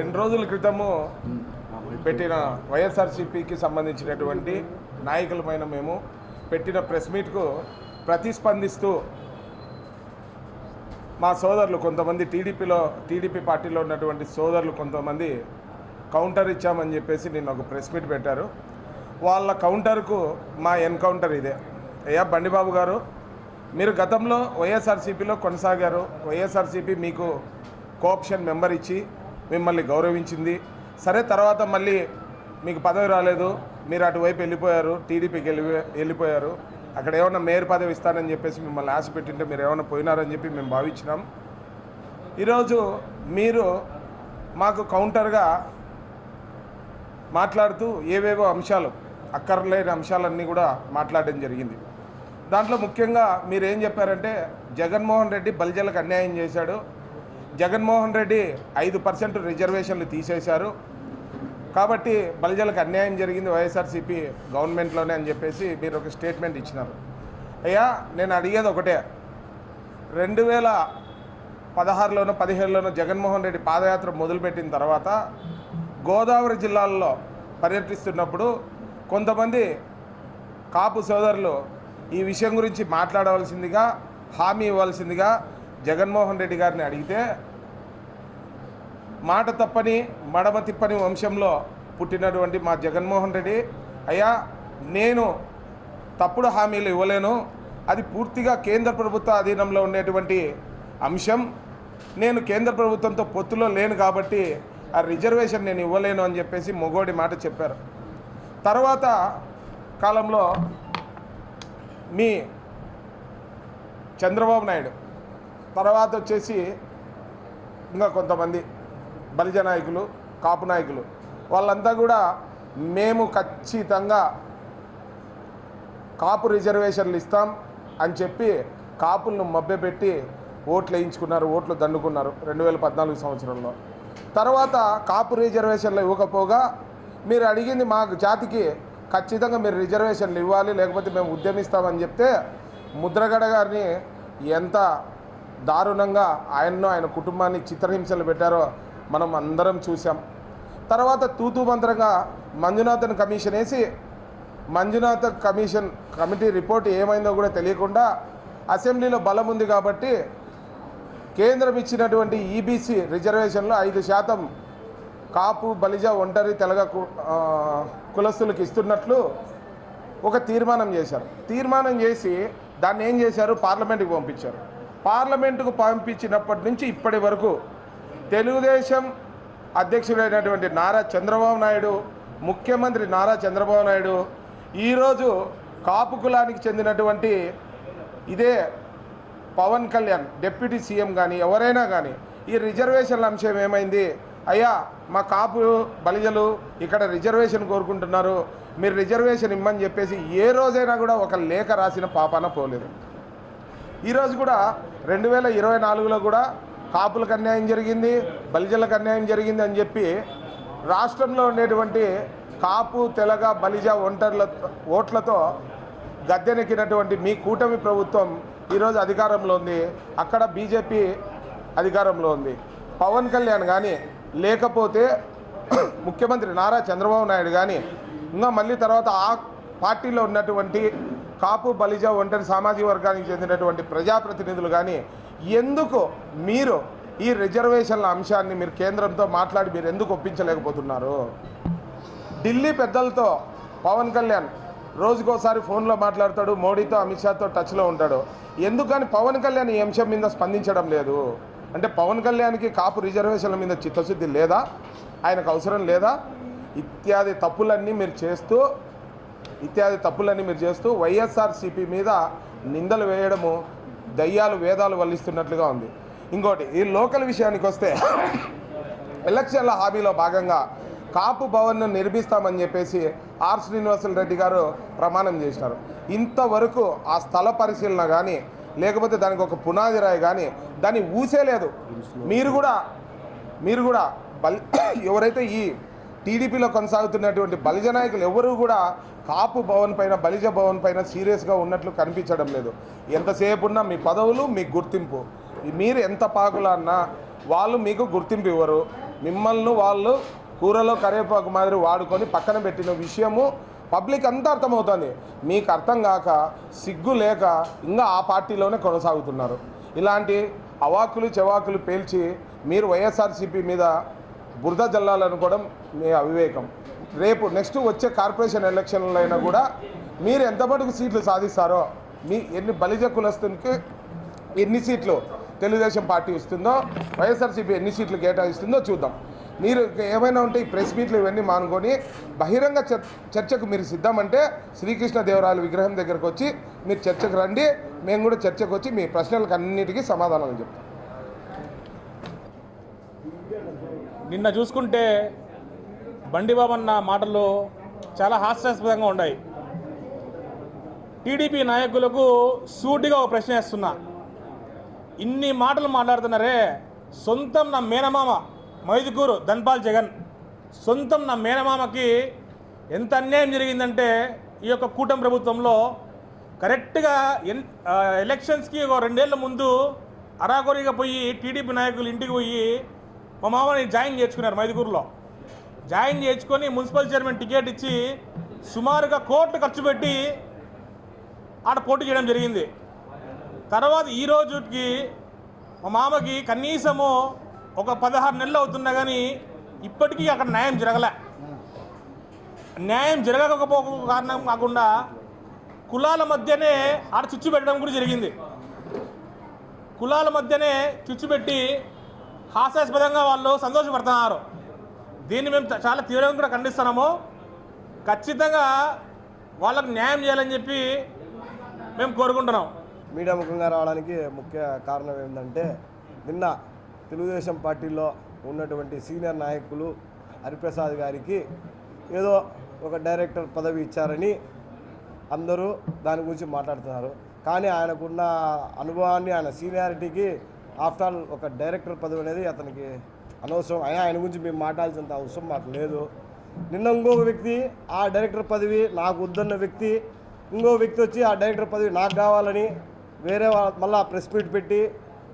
రెండు రోజుల క్రితము పెట్టిన వైఎస్ఆర్సీపీకి సంబంధించినటువంటి నాయకులమైన మేము పెట్టిన ప్రెస్ మీట్కు ప్రతిస్పందిస్తూ మా సోదరులు కొంతమంది టీడీపీలో టీడీపీ పార్టీలో ఉన్నటువంటి సోదరులు కొంతమంది కౌంటర్ ఇచ్చామని చెప్పేసి నిన్న ఒక ప్రెస్ మీట్ పెట్టారు. వాళ్ళ కౌంటర్కు మా ఎన్కౌంటర్ ఇదే. అయ్యా బండిబాబు గారు మీరు గతంలో వైఎస్ఆర్సీపీలో కొనసాగారు. వైఎస్ఆర్సీపీ మీకు కోఆప్షన్ మెంబర్ ఇచ్చి మిమ్మల్ని గౌరవించింది. సరే తర్వాత మళ్ళీ మీకు పదవి రాలేదు. మీరు అటువైపు వెళ్ళిపోయారు టీడీపీకి వెళ్ళి వెళ్ళిపోయారు. అక్కడ ఏమన్నా మేయర్ పదవి ఇస్తానని చెప్పేసి మిమ్మల్ని ఆశ పెట్టింటే మీరు ఏమైనా పోయినారని చెప్పి మేము భావించినాం. ఈరోజు మీరు మాకు కౌంటర్గా మాట్లాడుతూ ఏవేవో అంశాలు అక్కర్లేని అంశాలన్నీ కూడా మాట్లాడడం జరిగింది. దాంట్లో ముఖ్యంగా మీరు ఏం చెప్పారంటే జగన్మోహన్ రెడ్డి బలిజలకు అన్యాయం చేశాడు. జగన్మోహన్ రెడ్డి ఐదు పర్సెంట్ రిజర్వేషన్లు తీసేశారు. కాబట్టి బలిజలకు అన్యాయం జరిగింది వైఎస్ఆర్సీపీ గవర్నమెంట్లోనే అని చెప్పేసి మీరు ఒక స్టేట్మెంట్ ఇచ్చినారు. అయ్యా నేను అడిగేది ఒకటే. రెండు వేల పదహారులోనో పదిహేడులోనో జగన్మోహన్ రెడ్డి పాదయాత్ర మొదలుపెట్టిన తర్వాత గోదావరి జిల్లాల్లో పర్యటిస్తున్నప్పుడు కొంతమంది కాపు సోదరులు ఈ విషయం గురించి మాట్లాడవలసిందిగా హామీ ఇవ్వాల్సిందిగా జగన్మోహన్ రెడ్డి గారిని అడిగితే మాట తప్పని మడమ తిప్పని వంశంలో పుట్టినటువంటి మా జగన్మోహన్ రెడ్డి అయ్యా నేను తప్పుడు హామీలు ఇవ్వలేను. అది పూర్తిగా కేంద్ర ప్రభుత్వ అధీనంలో ఉండేటువంటి అంశం. నేను కేంద్ర ప్రభుత్వంతో పొత్తులో లేను కాబట్టి ఆ రిజర్వేషన్ నేను ఇవ్వలేను అని చెప్పేసి మొగోడి మాట చెప్పారు. తర్వాత కాలంలో మీ చంద్రబాబు నాయుడు తర్వాత వచ్చేసి ఇంకా కొంతమంది బలిజ నాయకులు కాపు నాయకులు. వాళ్ళంతా కూడా మేము ఖచ్చితంగా కాపు రిజర్వేషన్లు ఇస్తాం అని చెప్పి కాపులను మభ్యపెట్టి ఓట్లు వేయించుకున్నారు ఓట్లు దండుకున్నారు రెండు వేల పద్నాలుగు సంవత్సరంలో. తర్వాత కాపు రిజర్వేషన్లు ఇవ్వకపోగా మీరు అడిగింది మా జాతికి ఖచ్చితంగా మీరు రిజర్వేషన్లు ఇవ్వాలి లేకపోతే మేము ఉద్యమిస్తామని చెప్తే ముద్రగడ గారిని ఎంత దారుణంగా ఆయన్ను ఆయన కుటుంబాన్ని చిత్రహింసలు పెట్టారో మనం అందరం చూసాం తర్వాత తూతూ మంత్రంగా మంజునాథన్ కమిషన్ వేసి మంజునాథ కమిషన్ కమిటీ రిపోర్ట్ ఏమైందో కూడా తెలియకుండా అసెంబ్లీలో బలం ఉంది కాబట్టి కేంద్రం ఇచ్చినటువంటి ఈబీసీ రిజర్వేషన్లో ఐదు శాతం కాపు బలిజ ఒంటరి తెలగ కులస్తులకు ఇస్తున్నట్లు ఒక తీర్మానం చేశారు. తీర్మానం చేసి దాన్ని ఏం చేశారు? పార్లమెంట్కి పంపించారు. పార్లమెంటుకు పంపించినప్పటి నుంచి ఇప్పటి వరకు తెలుగుదేశం అధ్యక్షుడైనటువంటి నారా చంద్రబాబు నాయుడు ముఖ్యమంత్రి నారా చంద్రబాబు నాయుడు ఈరోజు కాపు కులానికి చెందినటువంటి ఇదే పవన్ కళ్యాణ్ డిప్యూటీ సీఎం కానీ ఎవరైనా కానీ ఈ రిజర్వేషన్ల అంశం ఏమైంది? అయ్యా మా కాపు బలిజలు ఇక్కడ రిజర్వేషన్ కోరుకుంటున్నారు మీరు రిజర్వేషన్ ఇమ్మని చెప్పేసి ఏ రోజైనా కూడా ఒక లేఖ రాసిన పాపాన పోలేదు. ఈరోజు కూడా రెండు వేల ఇరవై నాలుగులో కూడా కాపులకు అన్యాయం జరిగింది బలిజలకు అన్యాయం జరిగింది అని చెప్పి రాష్ట్రంలో ఉండేటువంటి కాపు తెలగ బలిజ ఒంటర్ల ఓట్లతో గద్దెనెక్కినటువంటి మీ కూటమి ప్రభుత్వం ఈరోజు అధికారంలో ఉంది. అక్కడ బీజేపీ అధికారంలో ఉంది. పవన్ కళ్యాణ్ కానీ లేకపోతే ముఖ్యమంత్రి నారా చంద్రబాబు నాయుడు కానీ ఇంకా మళ్ళీ తర్వాత ఆ పార్టీలో ఉన్నటువంటి కాపు బలిజ ఒంటరి సామాజిక వర్గానికి చెందినటువంటి ప్రజాప్రతినిధులు కానీ ఎందుకు మీరు ఈ రిజర్వేషన్ల అంశాన్ని మీరు కేంద్రంతో మాట్లాడి మీరు ఎందుకు ఒప్పించలేకపోతున్నారు? ఢిల్లీ పెద్దలతో పవన్ కళ్యాణ్ రోజుకోసారి ఫోన్లో మాట్లాడతాడు మోడీతో అమిత్ షాతో టచ్లో ఉంటాడు. ఎందుకని పవన్ కళ్యాణ్ ఈ అంశం మీద స్పందించడం లేదు? అంటే పవన్ కళ్యాణ్కి కాపు రిజర్వేషన్ల మీద చిత్తశుద్ధి లేదా? ఆయనకు అవసరం లేదా? ఇత్యాది తప్పులన్నీ మీరు చేస్తూ ఇత్యాది తప్పులన్నీ మీరు చేస్తూ వైఎస్ఆర్సీపీ మీద నిందలు వేయడము దయ్యాలు వేదాలు వల్లిస్తున్నట్లుగా ఉంది. ఇంకోటి ఈ లోకల్ విషయానికి వస్తే ఎలక్షన్ల హామీలో భాగంగా కాపు భవన్ను నిర్మిస్తామని చెప్పేసి ఆర్ శ్రీనివాసులు రెడ్డి గారు ప్రమాణం చేసినారు. ఇంతవరకు ఆ స్థల పరిశీలన కానీ లేకపోతే దానికి ఒక పునాది రాయి కానీ దాన్ని ఊసేలేదు. మీరు కూడా మీరు కూడా బల్ ఎవరైతే ఈ టీడీపీలో కొనసాగుతున్నటువంటి బలిజ నాయకులు ఎవరూ కూడా కాపు భవన్ పైన బలిజ భవన్ పైన సీరియస్గా ఉన్నట్లు కనిపించడం లేదు. ఎంతసేపు ఉన్నా మీ పదవులు మీ గుర్తింపు. మీరు ఎంత పాకులా అన్నా వాళ్ళు మీకు గుర్తింపు ఇవ్వరు. మిమ్మల్ని వాళ్ళు కూరలో కరివేపాకు మాదిరి వాడుకొని పక్కన పెట్టిన విషయము పబ్లిక్ అంతా అర్థమవుతుంది. మీకు అర్థం కాక సిగ్గు లేక ఇంకా ఆ పార్టీలోనే కొనసాగుతున్నారు. ఇలాంటి అవాకులు చెవాకులు పేల్చి మీరు వైఎస్ఆర్సీపీ మీద బురద జల్లాలనుకోవడం మీ అవివేకం. రేపు నెక్స్ట్ వచ్చే కార్పొరేషన్ ఎలక్షన్లో అయినా కూడా మీరు ఎంత మటుకు సీట్లు సాధిస్తారో మీ ఎన్ని బలిజ కులస్తునికి ఎన్ని సీట్లు తెలుగుదేశం పార్టీ ఇస్తుందో వైఎస్ఆర్సీపీ ఎన్ని సీట్లు కేటాయిస్తుందో చూద్దాం. మీరు ఏమైనా ఉంటే ఈ ప్రెస్ మీట్లు ఇవన్నీ మానుకొని బహిరంగ చర్చకు మీరు సిద్ధమంటే శ్రీకృష్ణదేవరాయల విగ్రహం దగ్గరకు వచ్చి మీరు చర్చకు రండి. మేము కూడా చర్చకు వచ్చి మీ ప్రశ్నలకు అన్నిటికీ సమాధానాలు చెప్తాం. నిన్న చూసుకుంటే బండిబాబన్న మాటలు చాలా హాస్యాస్పదంగా ఉన్నాయి టీడీపీ నాయకులకు సూటిగా ఒక ప్రశ్న వేస్తున్నా. ఇన్ని మాటలు మాట్లాడుతున్నారే సొంతం నా మేనమామ మైదుకూరు ధన్పాల్ జగన్. సొంతం నా మేనమామకి ఎంత అన్యాయం జరిగిందంటే ఈ యొక్క కూటమి ప్రభుత్వంలో కరెక్ట్గా ఎన్ ఎలక్షన్స్కి ఒక రెండేళ్ళ ముందు అరాకొరిగా పోయి టీడీపీ నాయకులు ఇంటికి పోయి మా మామని జాయిన్ చేర్చుకున్నారు మైదుకూరులో జాయిన్ చేర్చుకొని మున్సిపల్ చైర్మన్ టికెట్ ఇచ్చి సుమారుగా కోట్లు ఖర్చు పెట్టి ఆడ పోటీ చేయడం జరిగింది. తర్వాత ఈ రోజుకి మా మామకి కనీసము ఒక పదహారు నెలలు అవుతున్నా కానీ ఇప్పటికీ అక్కడ న్యాయం జరగలే. న్యాయం జరగకపో కారణం కాకుండా కులాల మధ్యనే ఆడ చిచ్చు పెట్టడం కూడా జరిగింది. కులాల మధ్యనే చిచ్చు పెట్టి హాస్యాస్పదంగా వాళ్ళు సంతోషపడుతున్నారు. దీన్ని మేము చాలా తీవ్రంగా కూడా ఖండిస్తున్నాము. ఖచ్చితంగా వాళ్ళకు న్యాయం చేయాలని చెప్పి మేము కోరుకుంటున్నాం. మీడియా ముఖంగా రావడానికి ముఖ్య కారణం ఏంటంటే నిన్న తెలుగుదేశం పార్టీలో ఉన్నటువంటి సీనియర్ నాయకులు హరిప్రసాద్ గారికి ఏదో ఒక డైరెక్టర్ పదవి ఇచ్చారని అందరూ దాని గురించి మాట్లాడుతున్నారు. కానీ ఆయనకున్న అనుభవాన్ని ఆయన సీనియారిటీకి ఆఫ్టర్ ఆల్ ఒక డైరెక్టర్ పదవి అనేది అతనికి అనవసరం. అయినా ఆయన గురించి మేము మాట్లాడాల్సినంత అవసరం మాకు లేదు. నిన్న ఇంకొక వ్యక్తి ఆ డైరెక్టర్ పదవి నాకు వద్దన్న వ్యక్తి ఇంకో వ్యక్తి వచ్చి ఆ డైరెక్టర్ పదవి నాకు కావాలని వేరే మళ్ళీ ప్రెస్ మీట్ పెట్టి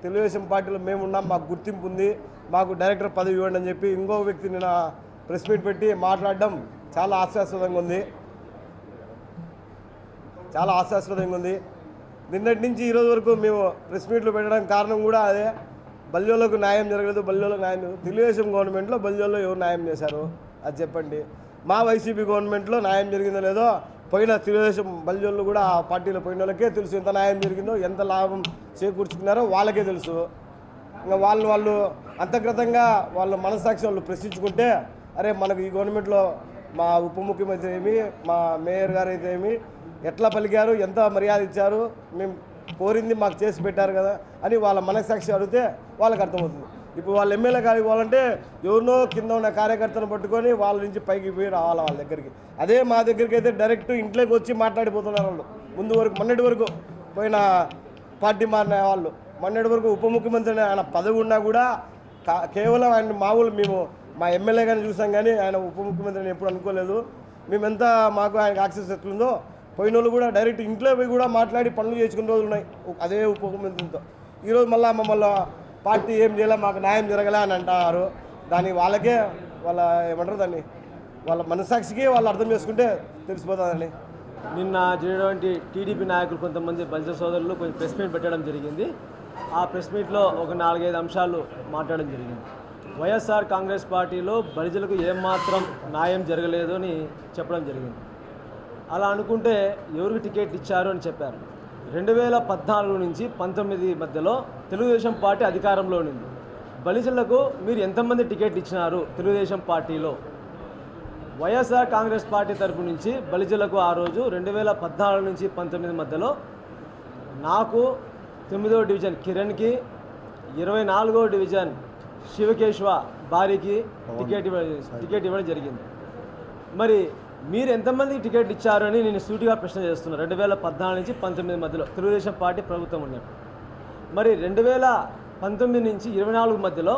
తెలుగుదేశం పార్టీలో మేము ఉన్నాం మాకు గుర్తింపు ఉంది మాకు డైరెక్టర్ పదవి ఇవ్వండి అని చెప్పి ఇంకో వ్యక్తి నిన్న ప్రెస్ మీట్ పెట్టి మాట్లాడడం చాలా హాస్యాస్పదంగా ఉంది. చాలా హాస్యాస్పదంగా ఉంది. నిన్నటి నుంచి ఈరోజు వరకు మేము ప్రెస్ మీట్లు పెట్టడానికి కారణం కూడా అదే. బల్యోలకు న్యాయం జరగలేదు బల్యోలకు న్యాయం జరగదు తెలుగుదేశం గవర్నమెంట్లో బల్యోలో ఎవరు న్యాయం చేశారు? అది చెప్పండి. మా వైసీపీ గవర్నమెంట్లో న్యాయం జరిగిందో లేదో పోయిన తెలుగుదేశం బల్యోళ్ళు కూడా ఆ పార్టీలో పోయిన వాళ్ళకే తెలుసు ఎంత న్యాయం జరిగిందో ఎంత లాభం చేకూర్చుకున్నారో వాళ్ళకే తెలుసు. ఇంకా వాళ్ళు వాళ్ళు అంతర్గతంగా వాళ్ళ మనస్సాక్షి వాళ్ళు ప్రశ్నించుకుంటే అరే మనకు ఈ గవర్నమెంట్లో మా ఉప ముఖ్యమంత్రి ఏమి మా మేయర్ గారు అయితే ఏమి ఎట్లా పలికారు ఎంత మర్యాద ఇచ్చారు మేము కోరింది మాకు చేసి పెట్టారు కదా అని వాళ్ళ మనసాక్షి అడిగితే వాళ్ళకి అర్థమవుతుంది. ఇప్పుడు వాళ్ళ ఎమ్మెల్యే గారికి పోవాలంటే ఎవరినో కింద ఉన్న కార్యకర్తను పట్టుకొని వాళ్ళ నుంచి పైకి పోయి రావాలి వాళ్ళ దగ్గరికి. అదే మా దగ్గరికి అయితే డైరెక్ట్ ఇంట్లోకి వచ్చి మాట్లాడిపోతున్నారు వాళ్ళు. ముందు వరకు మొన్నటి వరకు పోయిన పార్టీ మారిన వాళ్ళు. మొన్నటి వరకు ఉప ముఖ్యమంత్రి ఆయన పదవి ఉన్నా కూడా కేవలం ఆయన మామూలు మేము మా ఎమ్మెల్యే కానీ చూసాం కానీ ఆయన ఉప ముఖ్యమంత్రిని ఎప్పుడు అనుకోలేదు. మేమెంత మాకు ఆయనకు యాక్సెస్ ఎట్లుందో పోయిన వాళ్ళు కూడా డైరెక్ట్ ఇంట్లో పోయి కూడా మాట్లాడి పనులు చేసుకునే రోజులు ఉన్నాయి. అదే ఉప ఈరోజు మళ్ళీ మమ్మల్ని పార్టీ ఏం చేయలే మాకు న్యాయం జరగలే అని అంటారు. దాన్ని వాళ్ళకే వాళ్ళ ఏమంటారు దాన్ని? వాళ్ళ మనసాక్షికి వాళ్ళు అర్థం చేసుకుంటే తెలిసిపోతుందండి. నిన్న జరిగినటువంటి టీడీపీ నాయకులు కొంతమంది బలిజ సోదరులు కొంచెం ప్రెస్ మీట్ పెట్టడం జరిగింది. ఆ ప్రెస్ మీట్లో ఒక నాలుగైదు అంశాలు మాట్లాడడం జరిగింది. వైఎస్ఆర్ కాంగ్రెస్ పార్టీలో బలిజలకు ఏమాత్రం న్యాయం జరగలేదు అని చెప్పడం జరిగింది. అలా అనుకుంటే ఎవరికి టికెట్ ఇచ్చారు అని చెప్పారు. రెండు వేల పద్నాలుగు నుంచి పంతొమ్మిది మధ్యలో తెలుగుదేశం పార్టీ అధికారంలో ఉంది బలిజలకు మీరు ఎంతమంది టికెట్ ఇచ్చినారు తెలుగుదేశం పార్టీలో? వైఎస్ఆర్ కాంగ్రెస్ పార్టీ తరపు నుంచి బలిజలకు ఆ రోజు రెండు వేల పద్నాలుగు నుంచి పంతొమ్మిది మధ్యలో నాకు తొమ్మిదవ డివిజన్ కిరణ్కి ఇరవై నాలుగో డివిజన్ శివకేశ్వ భారీకి టికెట్ ఇవ్వ టికెట్ ఇవ్వడం జరిగింది. మరి మీరు ఎంతమందికి టికెట్ ఇచ్చారని నేను సూటిగా ప్రశ్న చేస్తున్నాను రెండు వేల పద్నాలుగు నుంచి పంతొమ్మిది మధ్యలో తెలుగుదేశం పార్టీ ప్రభుత్వం ఉన్నప్పుడు మరి రెండు వేల పంతొమ్మిది నుంచి ఇరవై నాలుగు మధ్యలో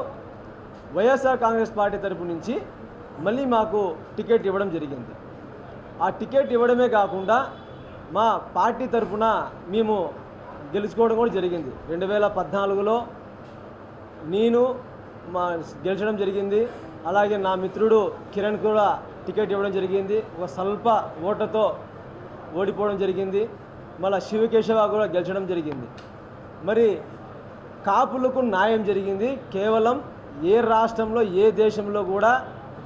వైఎస్ఆర్ కాంగ్రెస్ పార్టీ తరపు నుంచి మళ్ళీ మాకు టికెట్ ఇవ్వడం జరిగింది. ఆ టికెట్ ఇవ్వడమే కాకుండా మా పార్టీ తరపున మేము గెలుచుకోవడం కూడా జరిగింది. రెండు వేల పద్నాలుగులో నేను మా గెలిచడం జరిగింది. అలాగే నా మిత్రుడు కిరణ్ కూడా టికెట్ ఇవ్వడం జరిగింది. ఒక స్వల్ప ఓటతో ఓడిపోవడం జరిగింది. మళ్ళీ శివకేశవ కూడా గెలిచడం జరిగింది. మరి కాపులకు న్యాయం జరిగింది. కేవలం ఏ రాష్ట్రంలో ఏ దేశంలో కూడా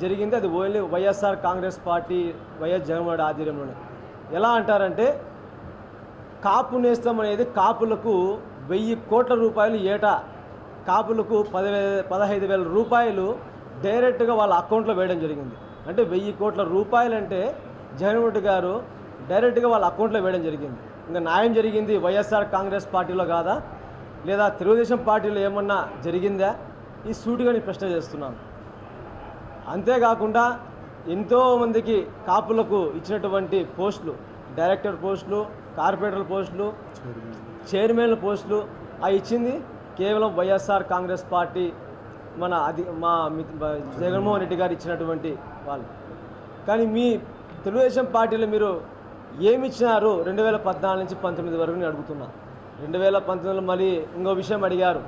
జరిగింది. అది only YSR Congress party YS Jaganmohan ఆధ్వర్యంలోనే. ఎలా అంటారంటే కాపు నేస్తం అనేది కాపులకు వెయ్యి కోట్ల రూపాయలు ఏటా. కాపులకు పదివే పదహైదు వేల రూపాయలు డైరెక్ట్గా వాళ్ళ అకౌంట్లో వేయడం జరిగింది. అంటే వెయ్యి కోట్ల రూపాయలంటే జగన్ జగన్మోహన్ రెడ్డి గారు డైరెక్ట్గా వాళ్ళ అకౌంట్లో వేయడం జరిగింది. ఇంకా న్యాయం జరిగింది వైఎస్ఆర్ కాంగ్రెస్ పార్టీలో కాదా? లేదా తెలుగుదేశం పార్టీలో ఏమన్నా జరిగిందా? ఈ సూటిగా నేను ప్రశ్న చేస్తున్నాను. అంతేకాకుండా ఎంతోమందికి కాపులకు ఇచ్చినటువంటి పోస్టులు డైరెక్టర్ పోస్టులు కార్పొరేటర్ పోస్టులు చైర్మన్ల పోస్టులు ఆ ఇచ్చింది కేవలం వైఎస్ఆర్ కాంగ్రెస్ పార్టీ మన అది మా జగన్మోహన్ రెడ్డి గారు ఇచ్చినటువంటి వాళ్ళు. కానీ మీ తెలుగుదేశం పార్టీలో మీరు ఏమి ఇచ్చినారు రెండు వేల పద్నాలుగు నుంచి పంతొమ్మిది వరకు నేను అడుగుతున్నా. రెండు వేల పంతొమ్మిదిలో మళ్ళీ ఇంకో విషయం అడిగారు.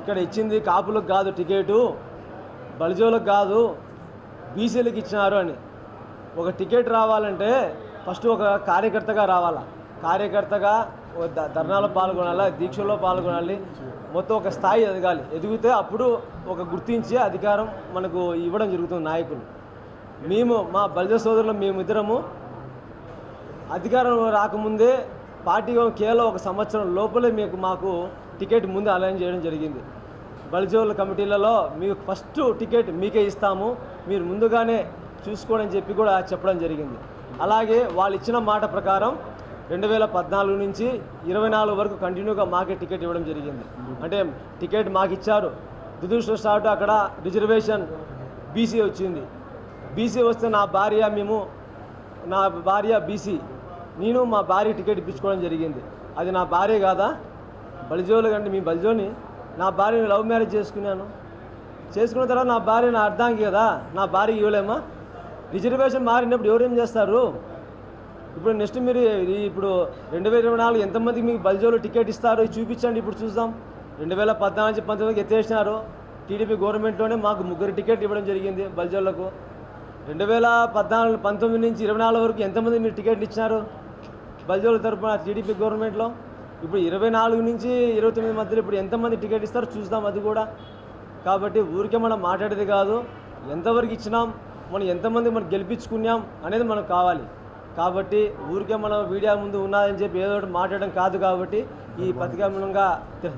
ఇక్కడ ఇచ్చింది కాపులకు కాదు టికెటు బలిజోలకు కాదు బీసీలకు ఇచ్చినారు అని. ఒక టికెట్ రావాలంటే ఫస్ట్ ఒక కార్యకర్తగా రావాలా? కార్యకర్తగా ఒక ధర్నాలో పాల్గొనాలి? దీక్షలో పాల్గొనాలి? మొత్తం ఒక స్థాయి ఎదగాలి. ఎదిగితే అప్పుడు ఒక గుర్తించి అధికారం మనకు ఇవ్వడం జరుగుతుంది నాయకులు. మేము మా బలిజ సోదరులు మేమిద్దరము అధికారం రాకముందే పార్టీ కేవలం ఒక సంవత్సరం లోపలే మీకు మాకు టికెట్ ముందు అలైన్ చేయడం జరిగింది. బలిజోళ్ళ కమిటీలలో మీకు ఫస్ట్ టికెట్ మీకే ఇస్తాము మీరు ముందుగానే చూసుకోవడం అని చెప్పి కూడా చెప్పడం జరిగింది. అలాగే వాళ్ళు ఇచ్చిన మాట ప్రకారం రెండు వేల పద్నాలుగు నుంచి ఇరవై నాలుగు వరకు కంటిన్యూగా మాకే టికెట్ ఇవ్వడం జరిగింది. అంటే టికెట్ మాకు ఇచ్చారు. దురదృష్టవశాత్తు అక్కడ రిజర్వేషన్ బీసీ వచ్చింది. బీసీ వస్తే నా భార్య మేము నా భార్య బీసీ నేను మా భార్య టికెట్ ఇప్పించుకోవడం జరిగింది. అది నా భార్య కాదా? బలిజోలు కంటే మీ బలిజోని. నా భార్యని లవ్ మ్యారేజ్ చేసుకున్నాను. చేసుకున్న తర్వాత నా భార్య నా అర్థానికి కదా? నా భార్య ఇవ్వలేమా? రిజర్వేషన్ మారినప్పుడు ఎవరేం చేస్తారు? ఇప్పుడు నెక్స్ట్ మీరు ఇప్పుడు రెండు వేల ఇరవై నాలుగు ఎంతమందికి మీకు బలిజోలు టికెట్ ఇస్తారు ఇది చూపించండి. ఇప్పుడు చూద్దాం. రెండు వేల పద్నాలుగు నుంచి పంతొమ్మిదికి ఎత్తేసినారు. టీడీపీ గవర్నమెంట్లోనే మాకు ముగ్గురు టికెట్ ఇవ్వడం జరిగింది బల్జోళ్ళకు. రెండు వేల పద్నాలుగు పంతొమ్మిది నుంచి ఇరవై నాలుగు వరకు ఎంతమంది మీరు టికెట్లు ఇచ్చినారు? బల్జోల తరపున టీడీపీ గవర్నమెంట్లో. ఇప్పుడు ఇరవై నాలుగు నుంచి ఇరవై తొమ్మిది మధ్యలో ఇప్పుడు ఎంతమంది టికెట్ ఇస్తారో చూద్దాం అది కూడా. కాబట్టి ఊరికే మనం మాట్లాడేది కాదు. ఎంతవరకు ఇచ్చినాం మనం ఎంతమంది మనం గెలిపించుకున్నాం అనేది మనకు కావాలి. కాబట్టి ఊరికే మనం మీడియా ముందు ఉన్నదని చెప్పి ఏదో ఒకటి మాట్లాడడం కాదు కాబట్టి ఈ తె-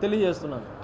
తెలియజేస్తున్నాను.